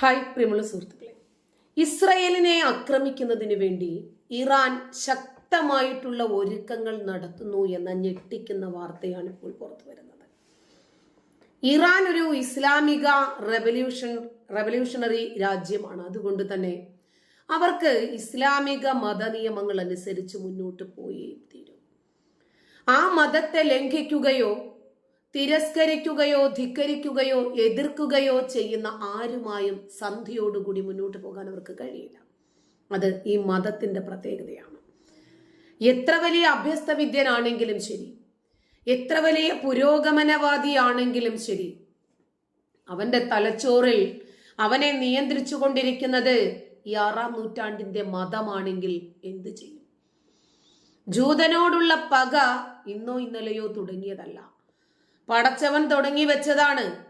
Hi പ്രിയമുള്ള സുഹൃത്തുക്കളെ. ഇസ്രയേലിനെ ആക്രമിക്കുന്നതിന് വേണ്ടി ഇറാൻ ശക്തമായിട്ടുള്ള ഒരുക്കങ്ങൾ നടത്തുന്നു എന്ന ഞെട്ടിക്കുന്ന വാർത്തയാണ് ഇപ്പോൾ പുറത്തു വരുന്നത്. ഇറാൻ ഒരു ഇസ്ലാമിക റെവല്യൂഷൻ റെവല്യൂഷണറി രാജ്യമാണ്. അതുകൊണ്ട് തന്നെ അവർക്ക് ഇസ്ലാമിക മത നിയമങ്ങൾ അനുസരിച്ച് മുന്നോട്ട് പോയേ തീരും. ആ മതത്തെ ലംഘിക്കുകയോ തിരസ്കരിക്കുകയോ ധിക്കരിക്കുകയോ എതിർക്കുകയോ ചെയ്യുന്ന ആരുമായും സന്ധിയോടുകൂടി മുന്നോട്ട് പോകാൻ അവർക്ക് കഴിയില്ല. അത് ഈ മതത്തിന്റെ പ്രത്യേകതയാണ്. എത്ര വലിയ അഭ്യസ്ത വിദ്യനാണെങ്കിലും ശരി എത്ര വലിയ പുരോഗമനവാദിയാണെങ്കിലും ശരി അവന്റെ തലച്ചോറിൽ അവനെ നിയന്ത്രിച്ചു കൊണ്ടിരിക്കുന്നത് ഈ ആറാം നൂറ്റാണ്ടിന്റെ മതമാണെങ്കിൽ എന്തു ചെയ്യും? ജൂതനോടുള്ള പക ഇന്നോ ഇന്നലെയോ തുടങ്ങിയതല്ല. പടച്ചവൻ തുടങ്ങി വെച്ചതാണ്.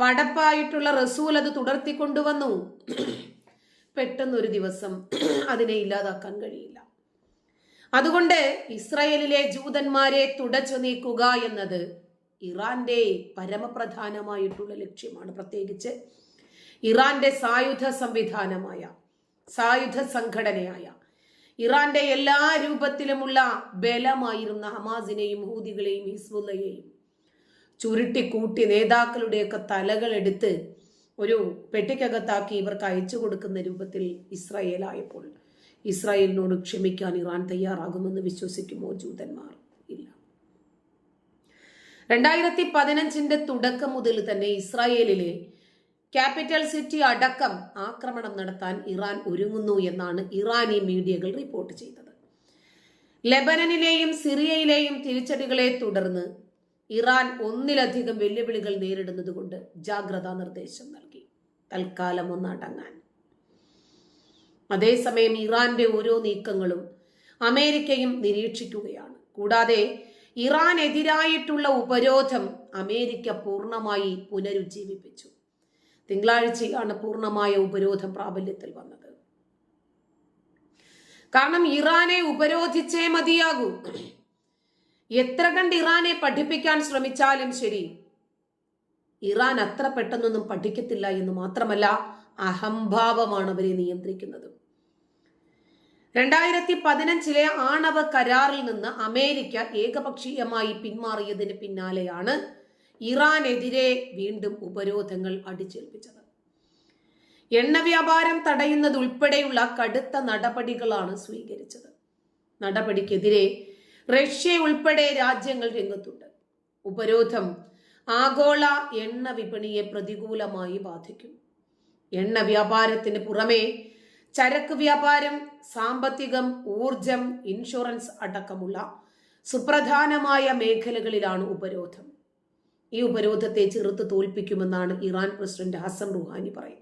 പടപ്പായിട്ടുള്ള റസൂൽ അത് തുടർത്തിക്കൊണ്ടുവന്നു. പെട്ടെന്നൊരു ദിവസം അതിനെ ഇല്ലാതാക്കാൻ കഴിയില്ല. അതുകൊണ്ട് ഇസ്രയേലിലെ ജൂതന്മാരെ തുടച്ചു നീക്കുക എന്നത് ഇറാന്റെ പരമപ്രധാനമായിട്ടുള്ള ലക്ഷ്യമാണ്. പ്രത്യേകിച്ച് ഇറാന്റെ സായുധ സംവിധാനമായ സായുധ സംഘടനയായ ഇറാന്റെ എല്ലാ രൂപത്തിലുമുള്ള ബലമായിരുന്ന ഹമാസിനെയും ഹൂദികളെയും ഹിസ്ബുല്ലയെയും ചുരുട്ടിക്കൂട്ടി നേതാക്കളുടെയൊക്കെ തലകളെടുത്ത് ഒരു പെട്ടിക്കകത്താക്കി ഇവർക്ക് അയച്ചു കൊടുക്കുന്ന രൂപത്തിൽ ഇസ്രായേലായപ്പോൾ ഇസ്രായേലിനോട് ക്ഷമിക്കാൻ ഇറാൻ തയ്യാറാകുമെന്ന് വിശ്വസിക്കുമോ ജൂതന്മാർ ഇല്ല. രണ്ടായിരത്തി പതിനഞ്ചിന്റെ തുടക്കം മുതൽ തന്നെ ഇസ്രായേലിലെ ക്യാപിറ്റൽ സിറ്റി അടക്കം ആക്രമണം നടത്താൻ ഇറാൻ ഒരുങ്ങുന്നു എന്നാണ് ഇറാനി മീഡിയകൾ റിപ്പോർട്ട് ചെയ്തത്. ലെബനനിലെയും സിറിയയിലെയും തിരിച്ചടികളെ തുടർന്ന് ഇറാൻ ഒന്നിലധികം വെല്ലുവിളികൾ നേരിടുന്നതുകൊണ്ട് ജാഗ്രതാ നിർദ്ദേശം നൽകി. തൽക്കാലം ഒന്നടങ്ങാൻ അതേസമയം ഇറാന്റെ ഓരോ നീക്കങ്ങളും അമേരിക്കയും നിരീക്ഷിക്കുകയാണ്. കൂടാതെ ഇറാനെതിരായിട്ടുള്ള ഉപരോധം അമേരിക്ക പൂർണമായി പുനരുജ്ജീവിപ്പിച്ചു. തിങ്കളാഴ്ചയാണ് പൂർണമായ ഉപരോധം പ്രാബല്യത്തിൽ വന്നത്. കാരണം ഇറാനെ ഉപരോധിച്ചേ മതിയാകൂ. എത്ര കണ്ട് ഇറാനെ പഠിപ്പിക്കാൻ ശ്രമിച്ചാലും ശരി ഇറാൻ അത്ര പെട്ടെന്നൊന്നും പഠിക്കത്തില്ല എന്ന് മാത്രമല്ല അഹംഭാവമാണ് അവരെ നിയന്ത്രിക്കുന്നത്. രണ്ടായിരത്തി പതിനഞ്ചിലെ ആണവ കരാറിൽ നിന്ന് അമേരിക്ക ഏകപക്ഷീയമായി പിന്മാറിയതിന് പിന്നാലെയാണ് ഇറാനെതിരെ വീണ്ടും ഉപരോധങ്ങൾ അടിച്ചേൽപ്പിച്ചത്. എണ്ണ വ്യാപാരം തടയുന്നത് ഉൾപ്പെടെയുള്ള കടുത്ത നടപടികളാണ് സ്വീകരിച്ചത്. നടപടിക്കെതിരെ റഷ്യ ഉൾപ്പെടെ രാജ്യങ്ങൾ രംഗത്തുണ്ട്. ഉപരോധം ആഗോള എണ്ണ വിപണിയെ പ്രതികൂലമായി ബാധിക്കും. എണ്ണ വ്യാപാരത്തിന് പുറമെ ചരക്ക് വ്യാപാരം സാമ്പത്തികം ഊർജം ഇൻഷുറൻസ് അടക്കമുള്ള സുപ്രധാനമായ മേഖലകളിലാണ് ഉപരോധം. ഈ ഉപരോധത്തെ ചെറുത്ത് തോൽപ്പിക്കുമെന്നാണ് ഇറാൻ പ്രസിഡന്റ് ഹസൻ റുഹാനി പറയുന്നത്.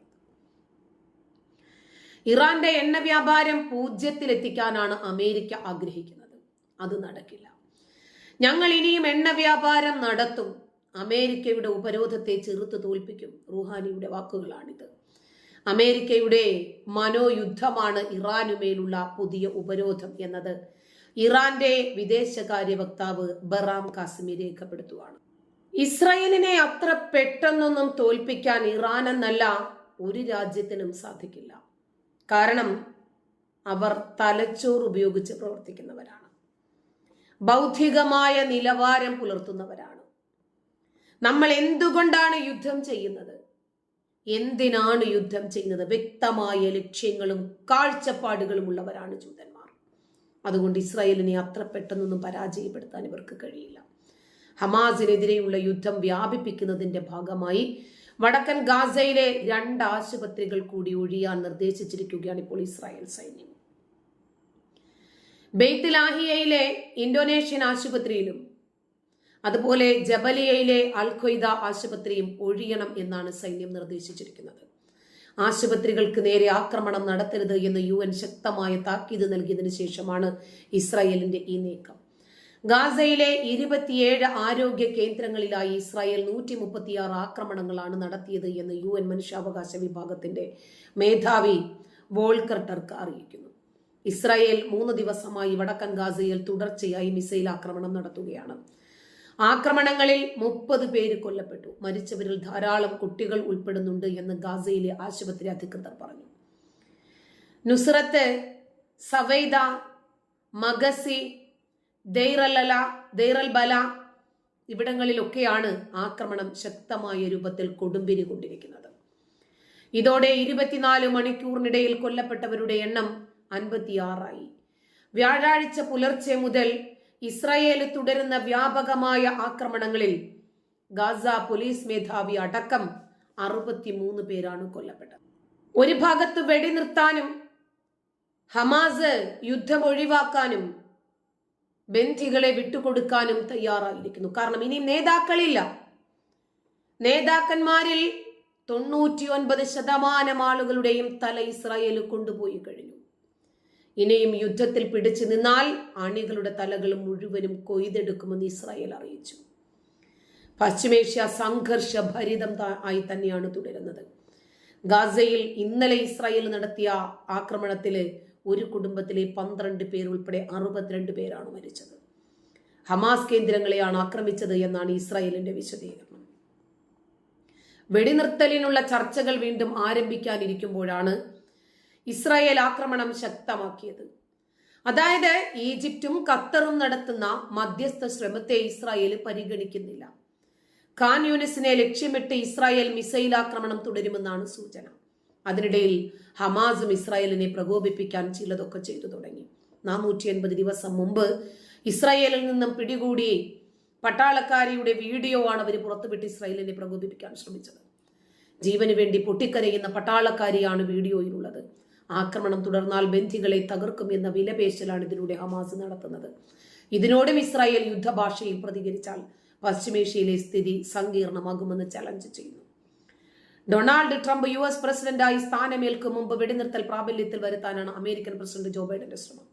ഇറാന്റെ എണ്ണ വ്യാപാരം പൂജ്യത്തിലെത്തിക്കാനാണ് അമേരിക്ക ആഗ്രഹിക്കുന്നത്. അത് നടക്കില്ല. ഞങ്ങൾ ഇനിയും എണ്ണ വ്യാപാരം നടത്തും. അമേരിക്കയുടെ ഉപരോധത്തെ ചെറുത്ത് തോൽപ്പിക്കും റുഹാനിയുടെ വാക്കുകളാണിത്. അമേരിക്കയുടെ മനോയുദ്ധമാണ് ഇറാനുമേലുള്ള പുതിയ ഉപരോധം എന്നത്. ഇറാന്റെ വിദേശകാര്യ വക്താവ് ബറാം കാസിമി രേഖപ്പെടുത്തുവാണ്. ഇസ്രായേലിനെ അത്ര പെട്ടെന്നൊന്നും തോൽപ്പിക്കാൻ ഇറാൻ എന്നല്ല ഒരു രാജ്യത്തിനും സാധിക്കില്ല. കാരണം അവർ തലച്ചോർ ഉപയോഗിച്ച് പ്രവർത്തിക്കുന്നവരാണ്. ബൗദ്ധികമായ നിലവാരം പുലർത്തുന്നവരാണ്. നമ്മൾ എന്തുകൊണ്ടാണ് യുദ്ധം ചെയ്യുന്നത്? എന്തിനാണ് യുദ്ധം ചെയ്യുന്നത്? വ്യക്തമായ ലക്ഷ്യങ്ങളും കാഴ്ചപ്പാടുകളും ഉള്ളവരാണ് ജൂതന്മാർ. അതുകൊണ്ട് ഇസ്രായേലിനെ അത്ര പെട്ടെന്നൊന്നും പരാജയപ്പെടുത്താൻ ഇവർക്ക് കഴിയില്ല. ഹമാസിനെതിരെയുള്ള യുദ്ധം വ്യാപിപ്പിക്കുന്നതിന്റെ ഭാഗമായി വടക്കൻ ഗാസയിലെ രണ്ട് ആശുപത്രികൾ കൂടി ഒഴിയാൻ നിർദ്ദേശിച്ചിരിക്കുകയാണ് ഇപ്പോൾ ഇസ്രായേൽ സൈന്യം. ബെയ്ത്ത്ലാഹിയയിലെ ഇന്തോനേഷ്യൻ ആശുപത്രിയിലും അതുപോലെ ജബലിയയിലെ അൽഖ്വയ്ദ ആശുപത്രിയും ഒഴിയണം എന്നാണ് സൈന്യം നിർദ്ദേശിച്ചിരിക്കുന്നത്. ആശുപത്രികൾക്ക് നേരെ ആക്രമണം നടത്തരുത് എന്ന് യു ശക്തമായ താക്കീത് നൽകിയതിനു ശേഷമാണ് ഇസ്രായേലിന്റെ ഈ നീക്കം. ഗാസയിലെ ഇരുപത്തിയേഴ് ആരോഗ്യ കേന്ദ്രങ്ങളിലായി ഇസ്രായേൽ നൂറ്റി മുപ്പത്തിയാറ് ആക്രമണങ്ങളാണ് നടത്തിയത് എന്ന് യു എൻ മനുഷ്യാവകാശ വിഭാഗത്തിന്റെ മേധാവി വോൾക്കർ ടർക്ക് അറിയിക്കുന്നു. ഇസ്രായേൽ മൂന്ന് ദിവസമായി വടക്കൻ ഗാസയിൽ തുടർച്ചയായി മിസൈൽ ആക്രമണം നടത്തുകയാണ്. ആക്രമണങ്ങളിൽ മുപ്പത് പേര് കൊല്ലപ്പെട്ടു. മരിച്ചവരിൽ ധാരാളം കുട്ടികൾ ഉൾപ്പെടുന്നുണ്ട് എന്ന് ഗാസയിലെ ആശുപത്രി അധികൃതർ പറഞ്ഞു. നുസ്രത്ത് സവൈദ മഗസി ദൈറലല ദൈറൽ ബല ഇവിടങ്ങളിലൊക്കെയാണ് ആക്രമണം ശക്തമായ രൂപത്തിൽ കൊടുമ്പിരി കൊണ്ടിരിക്കുന്നത്. ഇതോടെ ഇരുപത്തിനാല് മണിക്കൂറിനിടയിൽ കൊല്ലപ്പെട്ടവരുടെ എണ്ണം അൻപത്തിയാറായി. വ്യാഴാഴ്ച പുലർച്ചെ മുതൽ ഇസ്രായേൽ തുടരുന്ന വ്യാപകമായ ആക്രമണങ്ങളിൽ ഗാസ പോലീസ് മേധാവി അടക്കം അറുപത്തിമൂന്ന് പേരാണ് കൊല്ലപ്പെട്ടത്. ഒരു ഭാഗത്ത് വെടിനിർത്താനും ഹമാസ് യുദ്ധം ഒഴിവാക്കാനും ബന്ധികളെ വിട്ടുകൊടുക്കാനും തയ്യാറായിരിക്കുന്നു. കാരണം ഇനി നേതാക്കളില്ല. നേതാക്കന്മാരിൽ തൊണ്ണൂറ്റി ഒൻപത് ശതമാനം ആളുകളുടെയും തല ഇസ്രായേൽ കൊണ്ടുപോയി കഴിഞ്ഞു. ഇനിയും യുദ്ധത്തിൽ പിടിച്ചു നിന്നാൽ അണികളുടെ തലകൾ മുഴുവനും കൊയ്തെടുക്കുമെന്ന് ഇസ്രായേൽ അറിയിച്ചു. പശ്ചിമേഷ്യ സംഘർഷ ഭരിതം ആയി തന്നെയാണ് തുടരുന്നത്. ഗാസയിൽ ഇന്നലെ ഇസ്രായേൽ നടത്തിയ ആക്രമണത്തിൽ ഒരു കുടുംബത്തിലെ പന്ത്രണ്ട് പേർ ഉൾപ്പെടെ അറുപത്തിരണ്ട് പേരാണ് മരിച്ചത്. ഹമാസ് കേന്ദ്രങ്ങളെയാണ് ആക്രമിച്ചത് എന്നാണ് ഇസ്രായേലിന്റെ വിശദീകരണം. വെടിനിർത്തലിനുള്ള ചർച്ചകൾ വീണ്ടും ആരംഭിക്കാനിരിക്കുമ്പോഴാണ് ഇസ്രായേൽ ആക്രമണം ശക്തമാക്കിയത്. അതായത് ഈജിപ്തും ഖത്തറും നടത്തുന്ന മധ്യസ്ഥ ശ്രമത്തെ ഇസ്രായേൽ പരിഗണിക്കുന്നില്ല. ഖാൻ യൂനിസിനെ ലക്ഷ്യമിട്ട് ഇസ്രായേൽ മിസൈൽ ആക്രമണം തുടരുമെന്നാണ് സൂചന. അതിനിടയിൽ ഹമാസും ഇസ്രായേലിനെ പ്രകോപിപ്പിക്കാൻ ചിലതൊക്കെ ചെയ്തു തുടങ്ങി. നാനൂറ്റി എൺപത് ദിവസം മുമ്പ് ഇസ്രായേലിൽ നിന്നും പിടികൂടി പട്ടാളക്കാരിയുടെ വീഡിയോ ആണ് അവർ പുറത്തുവിട്ട് ഇസ്രായേലിനെ പ്രകോപിപ്പിക്കാൻ ശ്രമിച്ചത്. ജീവന് വേണ്ടി പൊട്ടിക്കരയുന്ന പട്ടാളക്കാരിയാണ് വീഡിയോയിലുള്ളത്. ആക്രമണം തുടർന്നാൽ ബന്ധികളെ തകർക്കും എന്ന വിലപേശലാണ് ഇതിലൂടെ ഹമാസ് നടത്തുന്നത്. ഇതിനോടും ഇസ്രായേൽ യുദ്ധഭാഷയിൽ പ്രതികരിച്ചാൽ പശ്ചിമേഷ്യയിലെ സ്ഥിതി സങ്കീർണമാകുമെന്ന് ചലഞ്ച് ചെയ്യുന്നു. ഡൊണാൾഡ് ട്രംപ് യു എസ് പ്രസിഡന്റായി സ്ഥാനമേൽക്കും മുമ്പ് വെടിനിർത്തൽ പ്രാബല്യത്തിൽ വരുത്താനാണ് അമേരിക്കൻ പ്രസിഡന്റ് ജോ ബൈഡന്റെ ശ്രമം.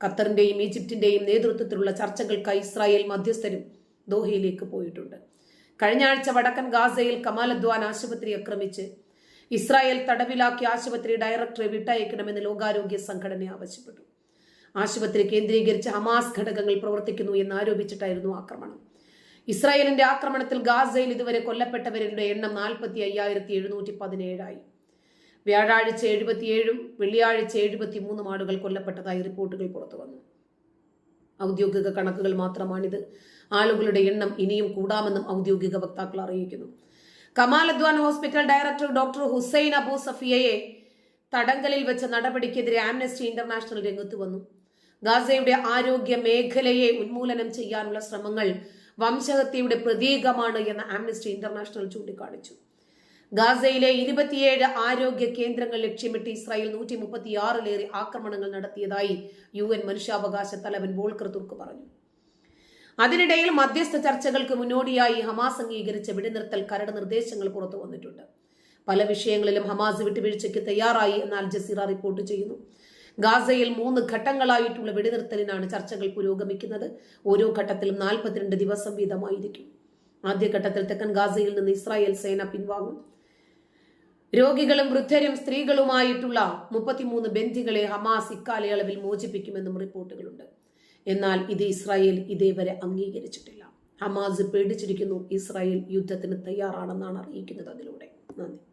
ഖത്തറിന്റെയും ഈജിപ്തിന്റെയും നേതൃത്വത്തിലുള്ള ചർച്ചകൾക്കായി ഇസ്രായേൽ മധ്യസ്ഥരും ദോഹയിലേക്ക് പോയിട്ടുണ്ട്. കഴിഞ്ഞ ആഴ്ച വടക്കൻ ഗാസയിൽ കമാലദ്വാൻ ആശുപത്രി ആക്രമിച്ച് ഇസ്രായേൽ തടവിലാക്കിയ ആശുപത്രി ഡയറക്ടറെ വിട്ടയക്കണമെന്ന് ലോകാരോഗ്യ സംഘടന ആവശ്യപ്പെട്ടു. ആശുപത്രി കേന്ദ്രീകരിച്ച് ഹമാസ് ഘടകങ്ങൾ പ്രവർത്തിക്കുന്നു എന്ന് ആരോപിച്ചിട്ടായിരുന്നു ആക്രമണം. ഇസ്രായേലിന്റെ ആക്രമണത്തിൽ ഗാസയിൽ ഇതുവരെ കൊല്ലപ്പെട്ടവരുടെ എണ്ണം നാൽപ്പത്തി അയ്യായിരത്തി എഴുന്നൂറ്റി പതിനേഴായി വ്യാഴാഴ്ച എഴുപത്തിയേഴും വെള്ളിയാഴ്ച എഴുപത്തി മൂന്നും ആളുകൾ കൊല്ലപ്പെട്ടതായി റിപ്പോർട്ടുകൾ പുറത്തു വന്നു ഔദ്യോഗിക കണക്കുകൾ മാത്രമാണിത്. ആളുകളുടെ എണ്ണം ഇനിയും കൂടാമെന്നും ഔദ്യോഗിക വക്താക്കൾ അറിയിക്കുന്നു. Kamal Adwan hospital director doctor Hussein Abu സഫിയയെ തടങ്കലിൽ വെച്ച നടപടിക്കെതിരെ ആംനസ്റ്റി ഇന്റർനാഷണൽ രംഗത്ത് വന്നു. ഗാസയുടെ ആരോഗ്യ മേഖലയെ ഉന്മൂലനം ചെയ്യാനുള്ള ശ്രമങ്ങൾ വംശഹത്യയുടെ പ്രതീകമാണ് എന്ന് ആംനസ്റ്റി ഇന്റർനാഷണൽ ചൂണ്ടിക്കാണിച്ചു. ഗാസയിലെ ഇരുപത്തിയേഴ് ആരോഗ്യ കേന്ദ്രങ്ങൾ ലക്ഷ്യമിട്ട് ഇസ്രായേൽ നൂറ്റി മുപ്പത്തിയാറിലേറെ ആക്രമണങ്ങൾ നടത്തിയതായി യു എൻ മനുഷ്യാവകാശ തലവൻ വോൾക്കർ തുർക്ക് പറഞ്ഞു. അതിനിടയിൽ മധ്യസ്ഥ ചർച്ചകൾക്ക് മുന്നോടിയായി ഹമാസ് അംഗീകരിച്ച വെടിനിർത്തൽ കരട് നിർദ്ദേശങ്ങൾ പുറത്തു വന്നിട്ടുണ്ട്. പല വിഷയങ്ങളിലും ഹമാസ് വിട്ടുവീഴ്ചയ്ക്ക് തയ്യാറായി എന്ന് അൽ ജസീറ റിപ്പോർട്ട് ചെയ്യുന്നു. ഗാസയിൽ മൂന്ന് ഘട്ടങ്ങളായിട്ടുള്ള വെടിനിർത്തലിനാണ് ചർച്ചകൾ പുരോഗമിക്കുന്നത്. ഓരോ ഘട്ടത്തിലും നാൽപ്പത്തിരണ്ട് ദിവസം വീതമായിരിക്കും. ആദ്യഘട്ടത്തിൽ തെക്കൻ ഗാസയിൽ നിന്ന് ഇസ്രായേൽ സേന പിൻവാങ്ങും. രോഗികളും വൃദ്ധരും സ്ത്രീകളുമായിട്ടുള്ള മുപ്പത്തിമൂന്ന് ബന്ധികളെ ഹമാസ് ഇക്കാലയളവിൽ മോചിപ്പിക്കുമെന്നും റിപ്പോർട്ടുകളുണ്ട്. എന്നാൽ ഇത് ഇസ്രായേൽ ഇതേവരെ അംഗീകരിച്ചിട്ടില്ല. ഹമാസ് പേടിച്ചിരിക്കുന്നു ഇസ്രായേൽ യുദ്ധത്തിന് തയ്യാറാണെന്നാണ് അറിയിക്കുന്നത് അതിലൂടെ. നന്ദി.